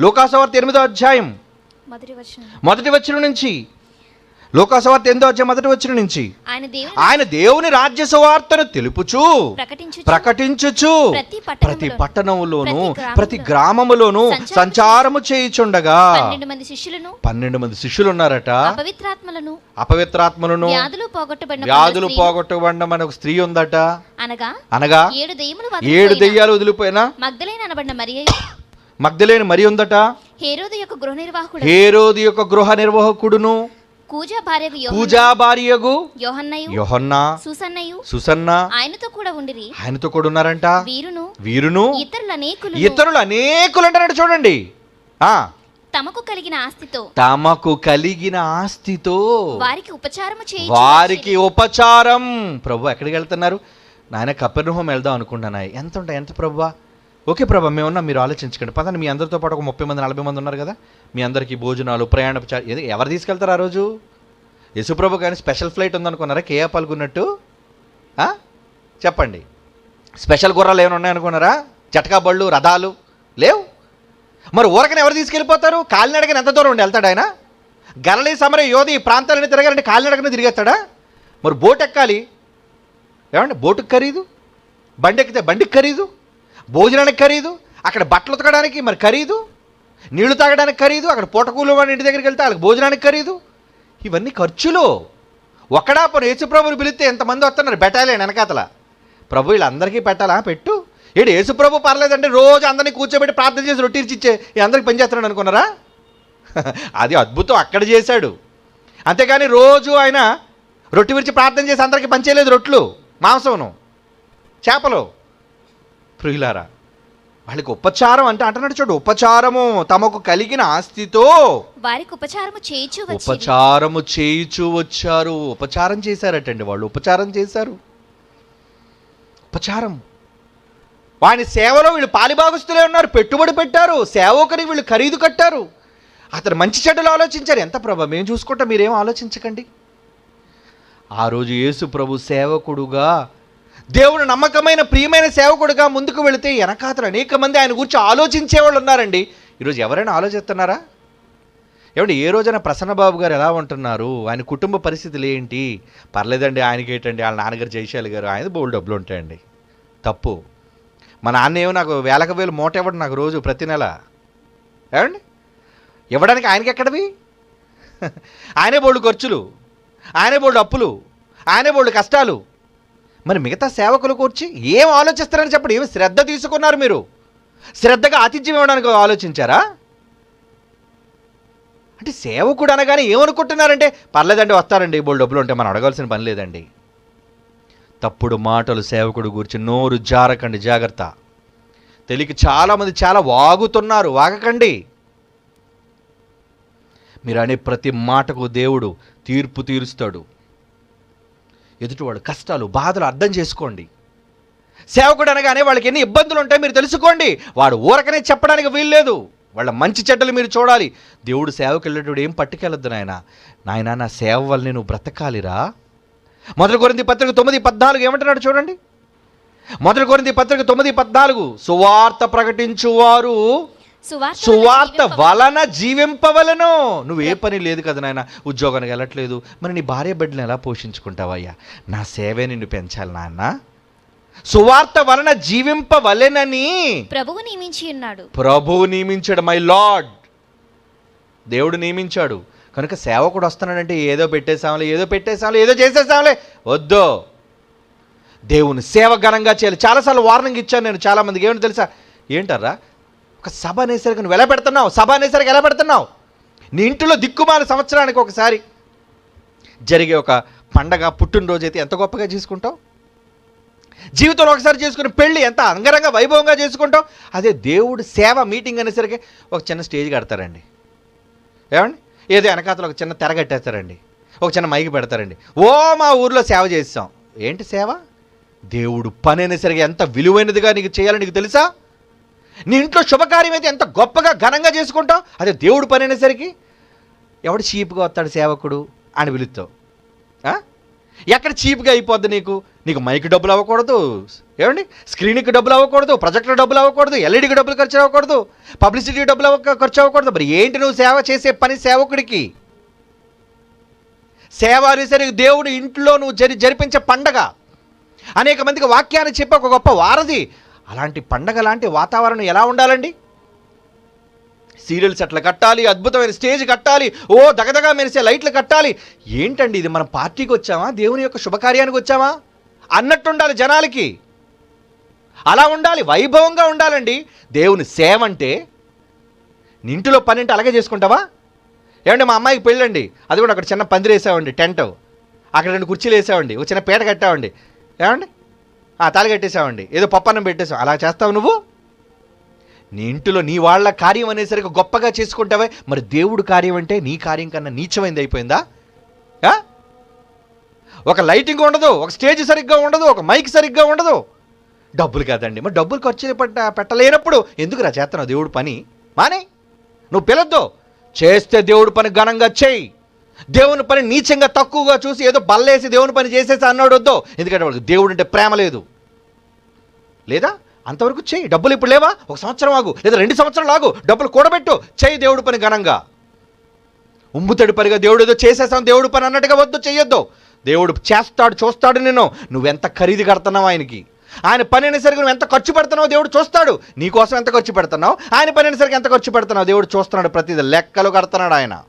లోకాసవార్త ఎనిమిదో అధ్యాయం. మొదటి వచ్చిన నుంచి. లోకాసవార్త ఎనిమిదో అధ్యాయం మొదటి వచ్చిన నుంచి. ఆయన దేవుని రాజ్య సువార్తను తెలుపుచు ప్రకటించు ప్రకటించుచు ప్రతి పట్టణములోను, ప్రతి గ్రామములోను సంచారము చేయుచుండగా. పన్నెండు మంది శిష్యులను పన్నెండు మంది శిష్యులు ఉన్నారట అపవిత్రాత్మలను అపవిత్రాత్మలను వ్యాధులు పోగొట్టబడిన వ్యాధులు మన ఒక స్త్రీ ఉందట. అనగా అనగా ఏడు దెయ్యాలు వదిలిపోయినా. మగ్ధలైన అనబడిన మరియ మగ్ధలేని మరి ఉందట? హేరోదు యొక్క గృహ నిర్వాహకుడు. హేరోది యొక్క గృహ నిర్వాహకుడును? కూజా యోహన్న- పూజా భార్యగు యోహన్నయు యోహన్నా. సుసన్నయు సుసన్న. ఆయనతో కూడా ఉండిరి. ఆయనతో కూడా ఉన్నారంట? వీరును. వీరును? ఇతరులు అనేకులు ఇతరులు అనేకులు అంటారంట చూడండి. ఆ. తమకు కలిగిన ఆస్తితో. తమకు కలిగిన ఆస్తితో. వారికి ఉపచారము చేయి వారికి ఉపచారం. ప్రభు ఎక్కడికి వెళ్తున్నారు? నాయన కపెర్హోం వెళ్దాం అనుకుంటున్నా ఎంత ఉంటాయి? ఎంత ప్రభు? ఓకే ప్రభా మేమున్నా మీరు ఆలోచించకండి. పదండి మీ అందరితో పాటు ఒక ముప్పై మంది నలభై మంది ఉన్నారు కదా? మీ అందరికీ భోజనాలు ప్రయాణ ఏది- ఎవరు తీసుకెళ్తారు ఆ రోజు? యశుప్రభు కానీ స్పెషల్ ఫ్లైట్ ఉందనుకున్నారా? కేఆ పాల్గొన్నట్టు చెప్పండి. స్పెషల్ గుర్రాలు ఏమైనా ఉన్నాయనుకున్నారా జటకా బళ్ళు రథాలు లేవు? మరి ఊరకని ఎవరు తీసుకెళ్ళిపోతారు? కాలినడకని ఎంత దూరం ఉండి వెళ్తాడు ఆయన? గరళీ సమర యోధి ఈ ప్రాంతాలని తిరగాలంటే కాలినడకని తిరిగేస్తాడా? మరి బోట్ ఎక్కాలి ఏమండి బోటుకి ఖరీదు? బండి ఎక్కితే బండికి ఖరీదు? భోజనానికి ఖరీదు అక్కడ బట్టలు ఉతకడానికి మరి ఖరీదు నీళ్ళు తాగడానికి ఖరీదు అక్కడ పూటకూలు వాడి ఇంటి దగ్గరికి వెళ్తే వాళ్ళకి భోజనానికి ఖరీదు. ఇవన్నీ ఖర్చులు. ఒక్కడా పని యేసుప్రభుని పిలిస్తే ఎంతమంది వస్తున్నారు? బెటాలియన్ వెనకాతల. ప్రభు వీళ్ళందరికీ పెట్టాలా? పెట్టు. ఏడు యేసుప్రభు పర్లేదంటే రోజు అందరినీ కూర్చోబెట్టి ప్రార్థన చేసి రొట్టి ఈ అందరికి పనిచేస్తున్నాడు అనుకున్నారా? అది అద్భుతం అక్కడ చేశాడు. అంతేకాని రోజు ఆయన రొట్టి విరిచి ప్రార్థన చేసి అందరికీ పనిచేయలేదు రొట్లు మాంసమును చేపలు. ప్రియులారా వాళ్ళకి ఉపచారం అంటే అంటున్నాడు చూడు ఉపచారము తమకు కలిగిన ఆస్తితో వారికి ఉపచారము చేయించు ఉపచారము చేయుచూ వచ్చారు. ఉపచారం చేశారటండి వాళ్ళు. ఉపచారం చేశారు. ఉపచారం. వాని సేవలో వీళ్ళు పాలిభాగస్తులే ఉన్నారు పెట్టుబడి పెట్టారు సేవకునికి వీళ్ళు ఖరీదు కట్టారు. అతను మంచి చెడ్డలు ఆలోచించారు. ఎంత ప్రభా మేము చూసుకుంటా మీరేం ఆలోచించకండి? ఆ రోజు యేసు ప్రభు సేవకుడుగా దేవుడు నమ్మకమైన ప్రియమైన సేవకుడిగా ముందుకు వెళితే వెనకాతలు అనేక మంది ఆయన గురించి ఆలోచించే వాళ్ళు ఉన్నారండి. ఈరోజు ఎవరైనా ఆలోచిస్తున్నారా? ఏమండి ఏ రోజైనా ప్రసన్నబాబు గారు ఎలా ఉంటున్నారు? ఆయన కుటుంబ పరిస్థితులు ఏంటి? పర్లేదండి ఆయనకి ఏంటండి? వాళ్ళ నాన్నగారు జయశాలి గారు ఆయన బోల్డ్ డబ్బులు ఉంటాయండి. తప్పు. మా నాన్న ఏమో నాకు వేలకు వేలు మూట ఇవ్వడం నాకు రోజు ప్రతి నెల. ఏమండి? ఇవ్వడానికి ఆయనకి ఎక్కడవి? ఆయనే బోల్డ్ ఖర్చులు. ఆయనే బోల్డ్ అప్పులు. ఆయనే బోల్డ్ కష్టాలు. మరి మిగతా సేవకులు కూర్చి ఏం ఆలోచిస్తారని చెప్పండి? ఏమి శ్రద్ధ తీసుకున్నారు మీరు? శ్రద్ధగా ఆతిథ్యం ఇవ్వడానికి ఆలోచించారా? అంటే సేవకుడు అనగానే ఏమనుకుంటున్నారంటే పర్లేదండి వస్తారండి బోల్ డబ్బులు ఉంటే మనం అడగాల్సిన పని లేదండి. తప్పుడు మాటలు సేవకుడు గురించి నోరు జారకండి జాగ్రత్త. తెలియక చాలామంది చాలా వాగుతున్నారు వాగకండి. మీరు అనే ప్రతి మాటకు దేవుడు తీర్పు తీరుస్తాడు. ఎదుటివాడు కష్టాలు బాధలు అర్థం చేసుకోండి. సేవకుడు అనగానే వాళ్ళకి ఎన్ని ఇబ్బందులు ఉంటాయి మీరు తెలుసుకోండి. వాడు ఊరకనే చెప్పడానికి వీల్లేదు. వాళ్ళ మంచి చెడ్డలు మీరు చూడాలి. దేవుడు సేవకు వెళ్ళేటప్పుడు ఏం పట్టుకెళ్ళొద్దు నాయన. నాయన నా సేవ వల్ల నేను బ్రతకాలిరా. మొదటి కొరింది పత్రిక తొమ్మిది పద్నాలుగు ఏమంటున్నాడు చూడండి. మొదటి కొరింది పత్రిక తొమ్మిది పద్నాలుగు. సువార్త ప్రకటించువారు సువార్త వలన జీవింపవలను. నువ్వు ఏ పని లేదు కదా నాయన ఉద్యోగానికి వెళ్ళట్లేదు. మరి నీ భార్య బిడ్డలను ఎలా పోషించుకుంటావయ్యా? నా సేవే నిన్ను పెంచాలి నాన్న సువార్త వలన జీవింపవలెనని ప్రభువు నియమించి ఉన్నాడు. ప్రభువు నియమించాడు మై లార్డ్ దేవుడు నియమించాడు. కనుక సేవకుడు వస్తున్నాడంటే ఏదో పెట్టేసాంలే ఏదో పెట్టేసాంలే ఏదో చేసేసాంలే వద్దు. దేవుని సేవ ఘనంగా చేయాలి. చాలాసార్లు వార్నింగ్ ఇచ్చాను నేను చాలామందికి. ఏమని తెలుసా? ఏంటర్రా? ఒక సభ అనేసరికి నువ్వు ఎలా పెడుతున్నావు? సభ అనేసరికి ఎలా పెడుతున్నావు? నీ ఇంటిలో దిక్కుమాల సంవత్సరానికి ఒకసారి జరిగే ఒక పండగ పుట్టినరోజు అయితే ఎంత గొప్పగా చేసుకుంటావు? జీవితంలో ఒకసారి చేసుకుని పెళ్ళి ఎంత అంగరంగ వైభవంగా చేసుకుంటాం అదే దేవుడు సేవ మీటింగ్ అనేసరికి ఒక చిన్న స్టేజ్ కడతారండి. ఏమండి? ఏదో వెనకాతలు ఒక చిన్న తెర కట్టేస్తారండి. ఒక చిన్న మైకి పెడతారండి. ఓ మా ఊర్లో సేవ చేస్తాం. ఏంటి సేవ? దేవుడు పని అనేసరికి ఎంత విలువైనదిగా నీకు చేయాలని నీకు తెలుసా? నీ ఇంట్లో శుభకార్యం అయితే ఎంత గొప్పగా ఘనంగా చేసుకుంటావు? అదే దేవుడు పని అయినసరికి ఎవడు చీప్గా వస్తాడు సేవకుడు అని పిలుస్తావు. ఎక్కడ చీప్గా అయిపోద్ది నీకు? నీకు మైక్ డబ్బులు అవ్వకూడదు. ఏమండి? స్క్రీన్కి డబ్బులు అవ్వకూడదు ప్రొజెక్టర్ డబ్బులు అవ్వకూడదు ఎల్ఈడికి డబ్బులు ఖర్చు అవ్వకూడదు పబ్లిసిటీ డబ్బులు అవ్వక ఖర్చు అవ్వకూడదు. మరి ఏంటి నువ్వు సేవ చేసే పని సేవకుడికి? సేవ అనేసరికి దేవుడు ఇంట్లో నువ్వు జరి జరిపించే పండగ. అనేక మందికి వాక్యాన్ని చెప్పి ఒక గొప్ప వారధి. అలాంటి పండగ లాంటి వాతావరణం ఎలా ఉండాలండి? సీరియల్స్ అట్లా కట్టాలి అద్భుతమైన స్టేజ్ కట్టాలి ఓ దగదగా మెరిసే లైట్లు కట్టాలి. ఏంటండి ఇది? మనం పార్టీకి వచ్చామా? దేవుని యొక్క శుభకార్యానికి వచ్చామా? అన్నట్టు ఉండాలి జనాలకి. అలా ఉండాలి వైభవంగా ఉండాలండి. దేవుని సేవ అంటే నీ ఇంటిలో పనింటి అలాగే చేసుకుంటావా? ఏమండి మా అమ్మాయికి పెళ్ళండి. అది కూడా అక్కడ చిన్న పందిరి వేసామండి టెంట్. అక్కడ రెండు కుర్చీలు వేసామండి ఒక చిన్న పీట కట్టామండి ఏమండి? ఆ తాళి కట్టేసామండి ఏదో పప్పన్నం పెట్టేసాం అలా చేస్తావు నువ్వు? నీ ఇంటిలో నీ వాళ్ళ కార్యం అనేసరికి గొప్పగా చేసుకుంటావే. మరి దేవుడు కార్యం అంటే నీ కార్యం కన్నా నీచమైంది అయిపోయిందా? ఒక లైటింగ్ ఉండదు ఒక స్టేజ్ సరిగ్గా ఉండదు ఒక మైక్ సరిగ్గా ఉండదు. డబ్బులు కాదండి. మరి డబ్బులు ఖర్చు పెట్ట పెట్టలేనప్పుడు ఎందుకు రా చేస్తున్నావు దేవుడు పని? మానే? నువ్వు పిలద్దు. చేస్తే దేవుడు పని ఘనంగా చేయి. దేవుని పని నీచంగా తక్కువగా చూసి ఏదో బల్లేసి దేవుని పని చేసేసి అన్నాడు వద్దు? ఎందుకంటే వాళ్ళకి దేవుడు అంటే ప్రేమ లేదు. లేదా? అంతవరకు చేయి. డబ్బులు ఇప్పుడు లేవా? ఒక సంవత్సరం ఆగు. లేదా రెండు సంవత్సరాలు ఆగు. డబ్బులు కూడబెట్టు. చేయి దేవుడు పని ఘనంగా. ఉమ్ముతడి పనిగా దేవుడు ఏదో చేసేసాం దేవుడు పని అన్నట్టుగా వద్దు చేయొద్దు దేవుడు చేస్తాడు చూస్తాడు నేను నువ్వెంత ఖరీదు కడుతున్నావు ఆయనకి? ఆయన పని అనేసరికి నువ్వు ఎంత ఖర్చు పెడుతున్నావు? దేవుడు చూస్తాడు. నీకోసం ఎంత ఖర్చు పెడుతున్నావు? ఆయన పని అనేసరికి ఎంత ఖర్చు పెడుతున్నావు? దేవుడు చూస్తున్నాడు ప్రతిదీ లెక్కలు కడుతున్నాడు ఆయన.